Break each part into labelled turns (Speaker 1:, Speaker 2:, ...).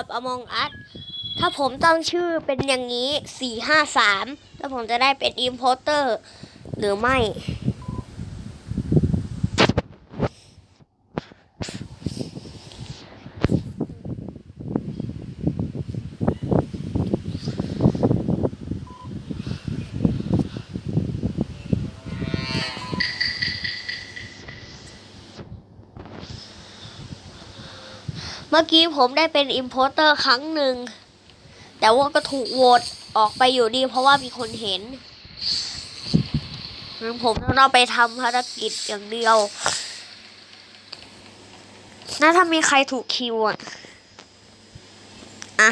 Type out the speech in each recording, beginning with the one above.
Speaker 1: กับ Among Us ถ้าผมตั้งชื่อเป็นอย่างนี้ 453 แล้วผมจะได้เป็น Importer หรือไม่ เมื่อกี้ผมได้เป็น Importer ครั้งหนึ่ง แต่ว่าก็ถูกโหวตออกไปอยู่ดีเพราะว่ามีคนเห็นงั้นผมต้องไปทำภารกิจอย่างเดียวน่าถ้ามีใครถูกคิวอะ อะ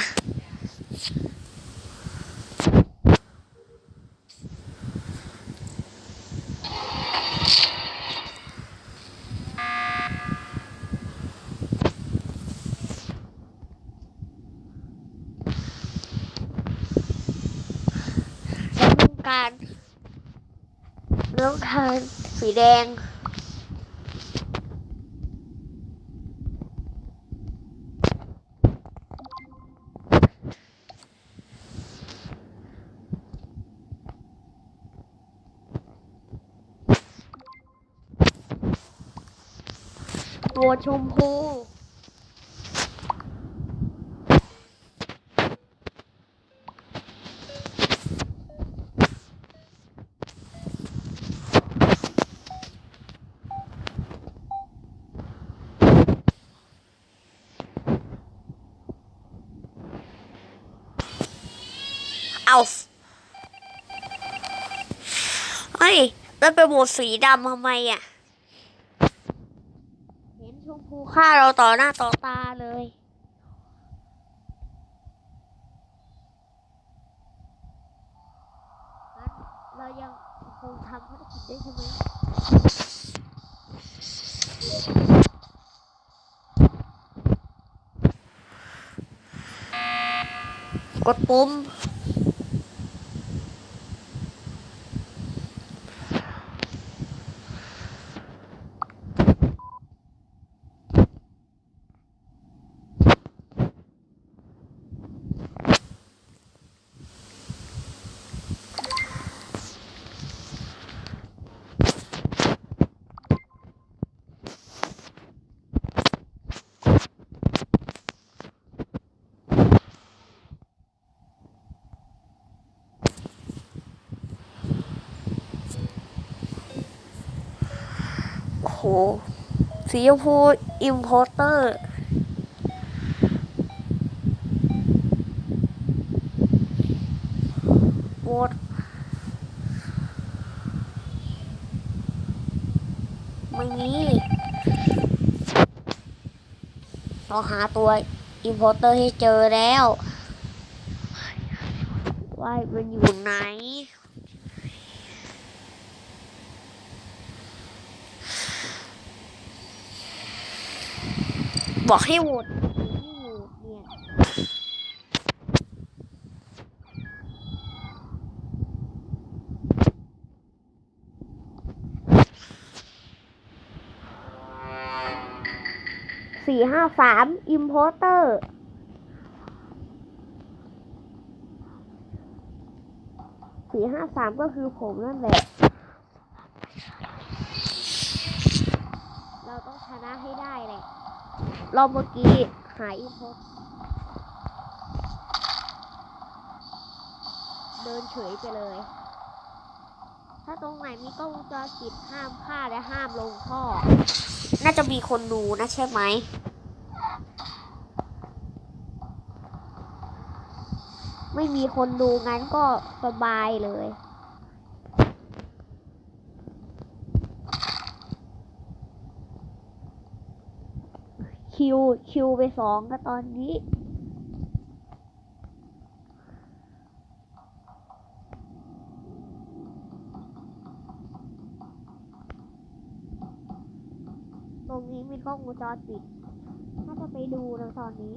Speaker 1: แล้วต้องการต้องการ สีแดง ตัวชมพู เอาเฮ้ย แล้วไปโหวตสีดำทำไมอะ เห็นชมพูฆ่าเราต่อหน้าต่อตาเลยเรายังคงทำภารกิจได้ใช่ไหมกดปุ่ม สีชมพูอิมพอร์เตอร์ โวตไม่มีเราหาตัวอิมพอร์เตอร์ให้เจอแล้ว ว่ามันอยู่ไหน บอกให้โหวตไม่โหวตเนี่ยสี่ห้าสามอิมโพเตอร์สี่ห้าสามก็คือผมนั่นแหละ เราต้องชนะให้ได้แหละ รอบเมื่อกี้หายอินโพสเดินเฉยไปเลย ถ้าตรงไหนมีกล้องวงจรปิดห้ามฆ่าและห้ามลงท่อ น่าจะมีคนดูนะใช่ไหมไม่มีคนดูงั้นก็สบายเลย คิว คิวไปสองก็ตอนนี้ ตรงนี้มีกล้องวงจรปิด ถ้าจะไปดูแล้วตอนนี้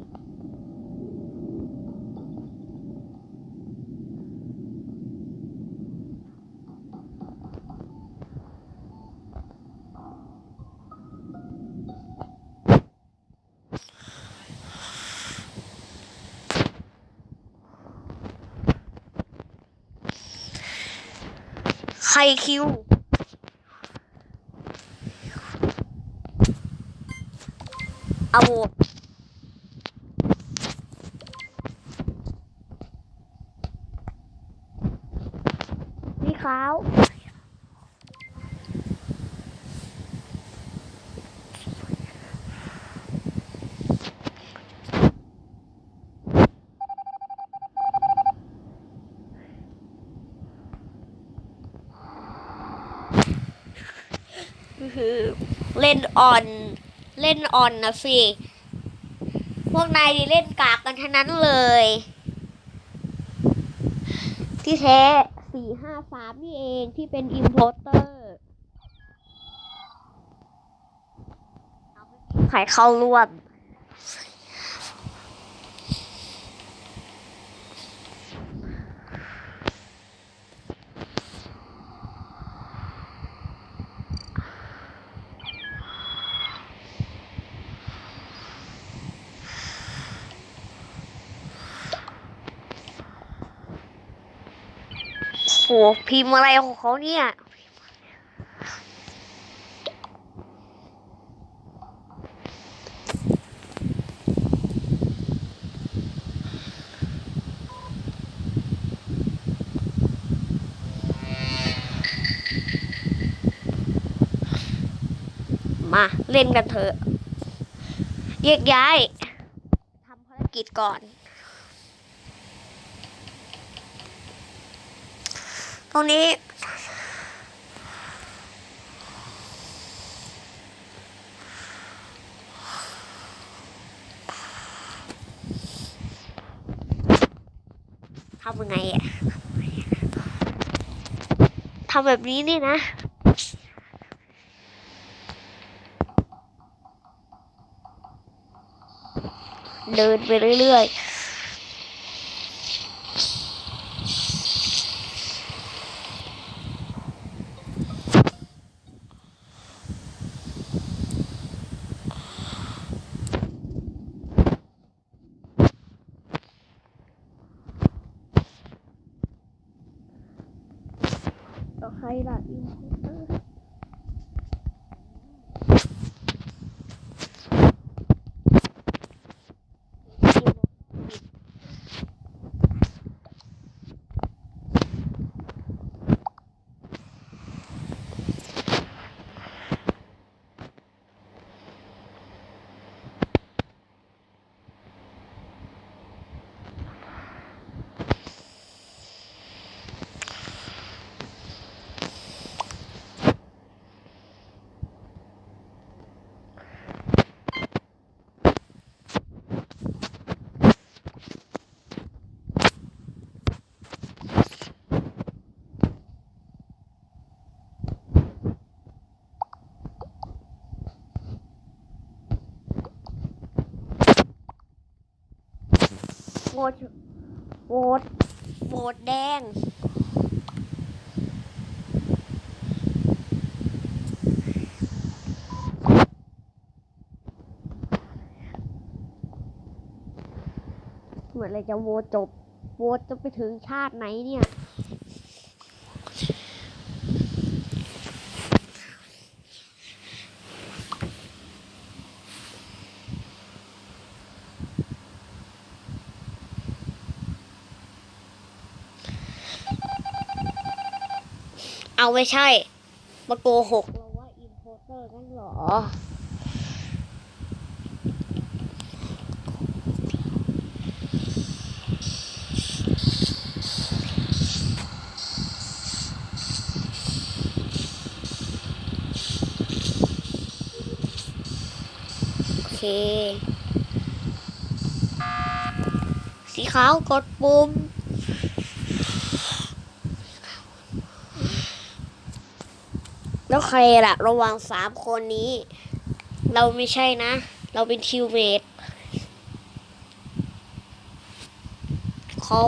Speaker 1: รคิว เอาโหวตพี่ขาว คือเล่นออน เล่นออนนะสิพวกนายเล่นกากกันทั้งนั้นเลย ที่แท้สี่ห้าสามนี่เองที่เป็นอิมโพเตอร์ขายเข้าร่วม พิมพ์อะไรของเขาเนี่ยมาเล่นกันเถอะแยกย้ายทำภารกิจก่อน ตรงนี้ ทำยังไงอะทำแบบนี้นี่นะเดินไปเรื่อยๆ ก็ใตเตอร์โหวตโหวตโหวตแดง เหมือนอะไรจะโหวตจบโหวตจะไปถึงชาติไหนเนี่ย เอาไม่ใช่ มาโกหกเราว่าอินโพเตอร์นั่นเหรอ โอเค สีขาวกดปุ่ม แล้วใครล่ะ ระหว่างสามคนนี้ เราไม่ใช่นะ เราเป็นทิวเมดเขา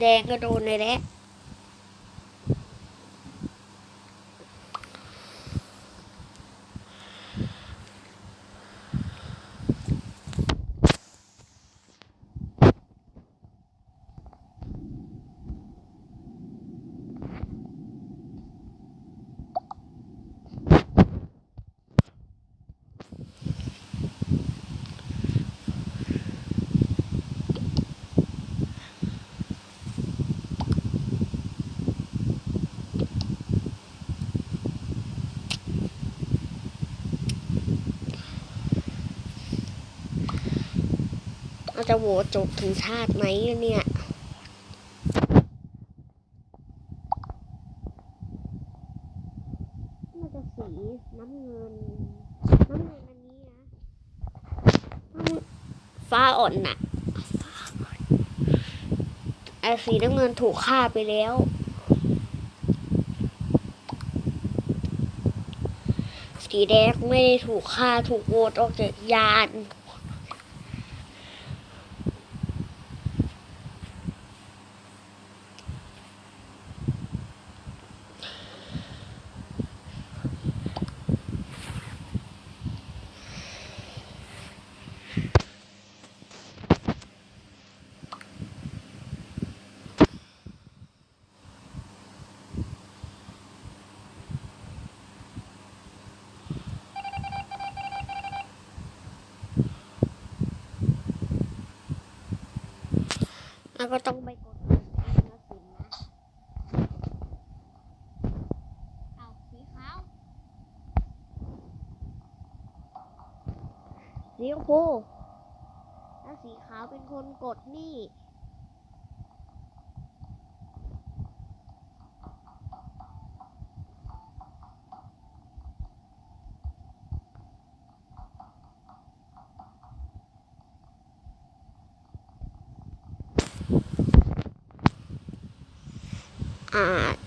Speaker 1: แดงก็โดนเลยแหละ จะโหวตจบถึงชาติไหมเนี่ยน่าจะสีน้ำเงิน น้ำเงินอันนี้นะฟ้าอ่อนน่ะไอ้สีน้ำเงินถูกฆ่าไปแล้วสีแดงไม่ได้ถูกฆ่าถูกโหวตออกจากยาน ก็ต้องไปกดปุ่นะสินะเอาสีขาวสีชมพูถ้าสีขาวเป็นคนกดนี่ อ่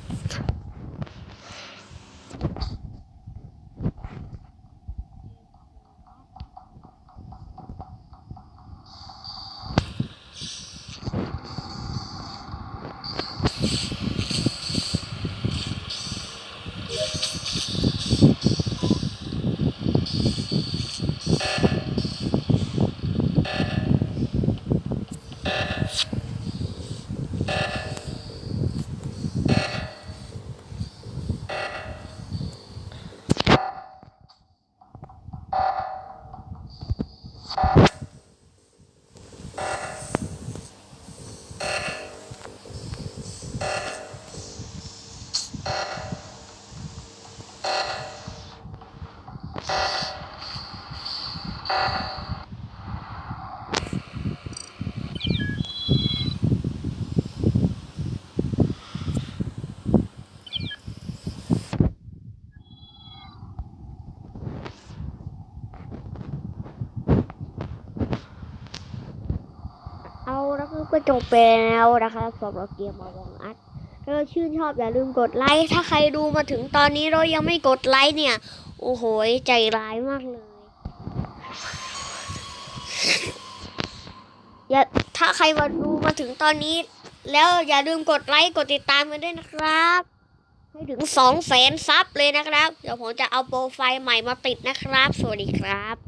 Speaker 1: จบไปแล้วนะคะสำหรับเกมมาวองอัดถ้าชื่นชอบอย่าลืมกดไลค์ ถ้าใครดูมาถึงตอนนี้เรายังไม่กดไลค์เนี่ย โอ้โห ใจร้ายมากเลย อย่า ถ้าใครมาดูมาถึงตอนนี้ แล้วอย่าลืมกดไลค์ กดติดตามกันด้วยนะครับ ให้ถึงสองแสนซับเลยนะครับ เดี๋ยวผมจะเอาโปรไฟล์ใหม่มาติดนะครับ สวัสดีครับ